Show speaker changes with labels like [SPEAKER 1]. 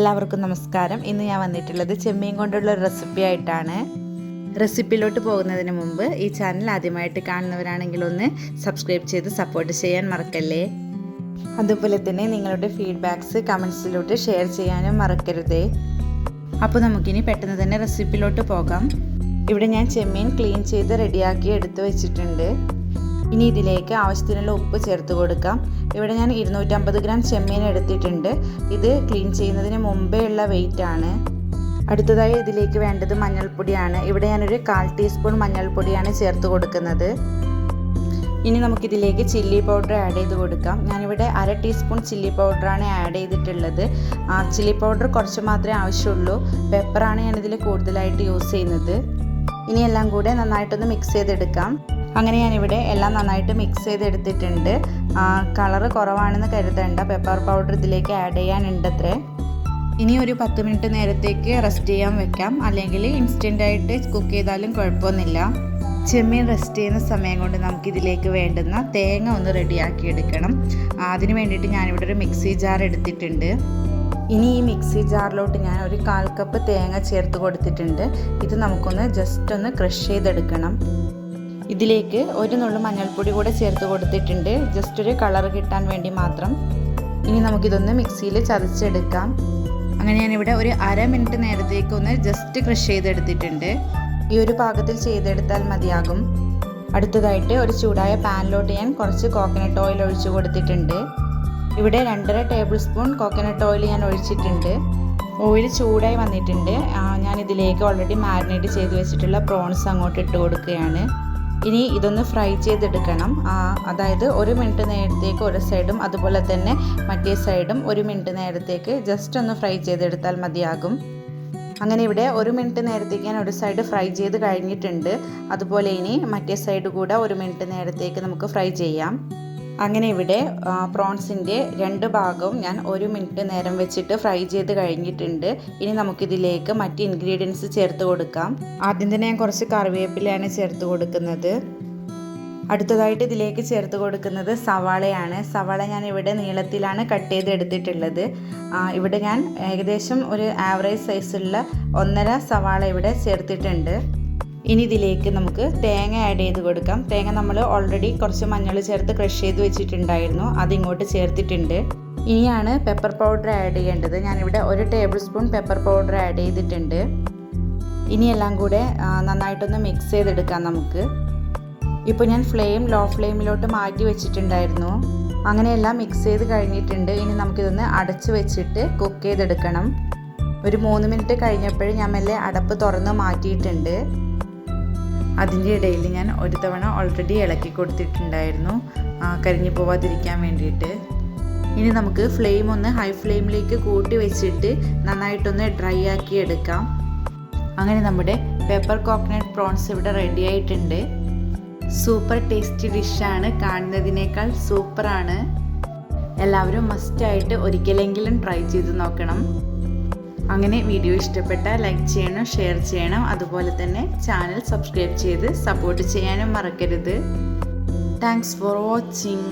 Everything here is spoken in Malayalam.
[SPEAKER 1] എല്ലാവർക്കും നമസ്കാരം. ഇന്ന് ഞാൻ വന്നിട്ടുള്ളത് ചെമ്മീൻ കൊണ്ടുള്ള ഒരു റെസിപ്പി ആയിട്ടാണ്. റെസിപ്പിയിലോട്ട് പോകുന്നതിന് മുമ്പ് ഈ ചാനൽ ആദ്യമായിട്ട് കാണുന്നവരാണെങ്കിൽ ഒന്ന് സബ്സ്ക്രൈബ് ചെയ്ത് സപ്പോർട്ട് ചെയ്യാൻ മറക്കല്ലേ? അതുപോലെ തന്നെ നിങ്ങളുടെ ഫീഡ്ബാക്ക്സ് കമൻസിലോട്ട് ഷെയർ ചെയ്യാനും മറക്കരുതേ. അപ്പോൾ നമുക്കിനി പെട്ടെന്ന് തന്നെ റെസിപ്പിയിലോട്ട് പോകാം. ഇവിടെ ഞാൻ ചെമ്മീൻ ക്ലീൻ ചെയ്ത് റെഡിയാക്കി എടുത്തു വെച്ചിട്ടുണ്ട്. ഇനി ഇതിലേക്ക് ആവശ്യത്തിനുള്ള ഉപ്പ് ചേർത്ത് കൊടുക്കാം. ഇവിടെ ഞാൻ ഇരുന്നൂറ്റമ്പത് ഗ്രാം ചെമ്മീൻ എടുത്തിട്ടുണ്ട്. ഇത് ക്ലീൻ ചെയ്യുന്നതിന് മുമ്പേ ഉള്ള വെയിറ്റ് ആണ്. അടുത്തതായി ഇതിലേക്ക് വേണ്ടത് മഞ്ഞൾപ്പൊടിയാണ്. ഇവിടെ ഞാനൊരു കാൽ ടീസ്പൂൺ മഞ്ഞൾപ്പൊടിയാണ് ചേർത്ത് കൊടുക്കുന്നത്. ഇനി നമുക്കിതിലേക്ക് ചില്ലി പൗഡർ ആഡ് ചെയ്ത് കൊടുക്കാം. ഞാനിവിടെ അര ടീസ്പൂൺ ചില്ലി പൗഡറാണ് ആഡ് ചെയ്തിട്ടുള്ളത്. ചില്ലി പൗഡർ കുറച്ച് മാത്രമേ ആവശ്യമുള്ളൂ. പെപ്പറാണ് ഞാനിതിൽ കൂടുതലായിട്ട് യൂസ് ചെയ്യുന്നത്. ഇനി എല്ലാം കൂടെ നന്നായിട്ടൊന്ന് മിക്സ് ചെയ്തെടുക്കാം. അങ്ങനെ ഞാനിവിടെ എല്ലാം നന്നായിട്ട് മിക്സ് ചെയ്തെടുത്തിട്ടുണ്ട്. കളറ് കുറവാണെന്ന് കരുതേണ്ട. പെപ്പർ പൗഡർ ഇതിലേക്ക് ആഡ് ചെയ്യാനുണ്ടത്രേ. ഇനി ഒരു പത്ത് മിനിറ്റ് നേരത്തേക്ക് റെസ്റ്റ് ചെയ്യാൻ വെക്കാം. അല്ലെങ്കിൽ ഇൻസ്റ്റന്റ് ആയിട്ട് കുക്ക് ചെയ്താലും കുഴപ്പമൊന്നുമില്ല. ചെമ്മീൻ റെസ്റ്റ് ചെയ്യുന്ന സമയം കൊണ്ട് നമുക്കിതിലേക്ക് വേണ്ടുന്ന തേങ്ങ ഒന്ന് റെഡിയാക്കി എടുക്കണം. അതിന് വേണ്ടിയിട്ട് ഞാനിവിടെ ഒരു മിക്സി ജാർ എടുത്തിട്ടുണ്ട്. ഇനി ഈ മിക്സി ജാറിലോട്ട് ഞാൻ ഒരു കാൽ കപ്പ് തേങ്ങ ചേർത്ത് കൊടുത്തിട്ടുണ്ട്. ഇത് നമുക്കൊന്ന് ജസ്റ്റ് ഒന്ന് ക്രഷ് ചെയ്തെടുക്കണം. ഇതിലേക്ക് ഒരു നുള്ളു മഞ്ഞൾപ്പൊടി കൂടെ ചേർത്ത് കൊടുത്തിട്ടുണ്ട്. ജസ്റ്റ് ഒരു കളർ കിട്ടാൻ വേണ്ടി മാത്രം. ഇനി നമുക്കിതൊന്ന് മിക്സിയിൽ ചതച്ചെടുക്കാം. അങ്ങനെ ഞാനിവിടെ ഒരു അര മിനിറ്റ് നേരത്തേക്ക് ഒന്ന് ജസ്റ്റ് ക്രഷ് ചെയ്തെടുത്തിട്ടുണ്ട്. ഈ ഒരു പാകത്തിൽ ചെയ്തെടുത്താൽ മതിയാകും. അടുത്തതായിട്ട് ഒരു ചൂടായ പാനിലോട്ട് ഞാൻ കുറച്ച് കോക്കനട്ട് ഓയിൽ ഒഴിച്ചു കൊടുത്തിട്ടുണ്ട്. ഇവിടെ രണ്ടര ടേബിൾ സ്പൂൺ കോക്കനട്ട് ഓയിൽ ഞാൻ ഒഴിച്ചിട്ടുണ്ട്. ഓയിൽ ചൂടായി വന്നിട്ടുണ്ട്. ഞാൻ ഇതിലേക്ക് ഓൾറെഡി മാരിനേറ്റ് ചെയ്ത് വെച്ചിട്ടുള്ള പ്രോൺസ് അങ്ങോട്ട് ഇട്ട് കൊടുക്കുകയാണ്. ഇനി ഇതൊന്ന് ഫ്രൈ ചെയ്തെടുക്കണം. അതായത് ഒരു മിനിറ്റ് നേരത്തേക്ക് ഒരു സൈഡും അതുപോലെ തന്നെ മറ്റേ സൈഡും ഒരു മിനിറ്റ് നേരത്തേക്ക് ജസ്റ്റ് ഒന്ന് ഫ്രൈ ചെയ്തെടുത്താൽ മതിയാകും. അങ്ങനെ ഇവിടെ ഒരു മിനിറ്റ് നേരത്തേക്ക് ഞാൻ ഒരു സൈഡ് ഫ്രൈ ചെയ്ത് കഴിഞ്ഞിട്ടുണ്ട്. അതുപോലെ ഇനി മറ്റേ സൈഡ് കൂടെ ഒരു മിനിറ്റ് നേരത്തേക്ക് നമുക്ക് ഫ്രൈ ചെയ്യാം. അങ്ങനെ ഇവിടെ പ്രോൺസിന്റെ രണ്ട് ഭാഗവും ഞാൻ ഒരു മിനിറ്റ് നേരം വെച്ചിട്ട് ഫ്രൈ ചെയ്ത് കഴിഞ്ഞിട്ടുണ്ട്. ഇനി നമുക്കിതിലേക്ക് മറ്റ് ഇൻഗ്രീഡിയൻസ് ചേർത്ത് കൊടുക്കാം. ആദ്യം തന്നെ ഞാൻ കുറച്ച് കറിവേപ്പിലയാണ് ചേർത്ത് കൊടുക്കുന്നത്. അടുത്തതായിട്ട് ഇതിലേക്ക് ചേർത്ത് കൊടുക്കുന്നത് സവാളയാണ്. സവാള ഞാൻ ഇവിടെ നീളത്തിലാണ് കട്ട് ചെയ്ത് എടുത്തിട്ടുള്ളത്. ഇവിടെ ഞാൻ ഏകദേശം ഒരു ആവറേജ് സൈസുള്ള ഒന്നര സവാള ഇവിടെ ചേർത്തിട്ടുണ്ട്. ഇനി ഇതിലേക്ക് നമുക്ക് തേങ്ങ ആഡ് ചെയ്ത് കൊടുക്കാം. തേങ്ങ നമ്മൾ ഓൾറെഡി കുറച്ച് മഞ്ഞൾ ചേർത്ത് ക്രഷ് ചെയ്ത് വെച്ചിട്ടുണ്ടായിരുന്നു. അതിങ്ങോട്ട് ചേർത്തിട്ടുണ്ട്. ഇനിയാണ് പെപ്പർ പൗഡർ ആഡ് ചെയ്യേണ്ടത്. ഞാനിവിടെ ഒരു table spoon pepper powder add ചെയ്തിട്ടുണ്ട്. ഇനി എല്ലാം കൂടെ നന്നായിട്ടൊന്ന് മിക്സ് ചെയ്തെടുക്കാം നമുക്ക്. ഇപ്പോൾ ഞാൻ ഫ്ലെയിം ലോ ഫ്ലെയിമിലോട്ട് മാറ്റി വെച്ചിട്ടുണ്ടായിരുന്നു. അങ്ങനെയെല്ലാം മിക്സ് ചെയ്ത് കഴിഞ്ഞിട്ടുണ്ട്. ഇനി നമുക്കിതൊന്ന് അടച്ച് വെച്ചിട്ട് കുക്ക് ചെയ്തെടുക്കണം. ഒരു മൂന്ന് മിനിറ്റ് കഴിഞ്ഞപ്പോഴും ഞാൻ മെല്ലെ അടപ്പ് തുറന്ന് മാറ്റിയിട്ടുണ്ട്. അതിന്റെ ഇടയിൽ ഞാൻ ഒരു തവണ ഓൾറെഡി ഇളക്കി കൊടുത്തിട്ടുണ്ടായിരുന്നു. കരിഞ്ഞു പോവാതിരിക്കാൻ വേണ്ടിയിട്ട്. ഇനി നമുക്ക് ഫ്ലെയിം ഒന്ന് ഹൈ ഫ്ലെയിമിലേക്ക് കൂട്ടി വെച്ചിട്ട് നന്നായിട്ടൊന്ന് ഡ്രൈ ആക്കി എടുക്കാം. അങ്ങനെ നമ്മുടെ പെപ്പർ കോക്കനട്ട് പ്രോൺസ് ഇവിടെ റെഡി ആയിട്ടുണ്ട്. സൂപ്പർ ടേസ്റ്റി ഡിഷാണ് കാണുന്നതിനേക്കാൾ സൂപ്പറാണ് എല്ലാവരും മസ്റ്റായിട്ട് ഒരിക്കലെങ്കിലും ട്രൈ ചെയ്ത് നോക്കണം. അങ്ങനെ വീഡിയോ ഇഷ്ടപ്പെട്ടാൽ ലൈക്ക് ചെയ്യണം ഷെയർ ചെയ്യണം. അതുപോലെ തന്നെ ചാനൽ സബ്സ്ക്രൈബ് ചെയ്ത് സപ്പോർട്ട് ചെയ്യാനും മറക്കരുത്. Thanks for watching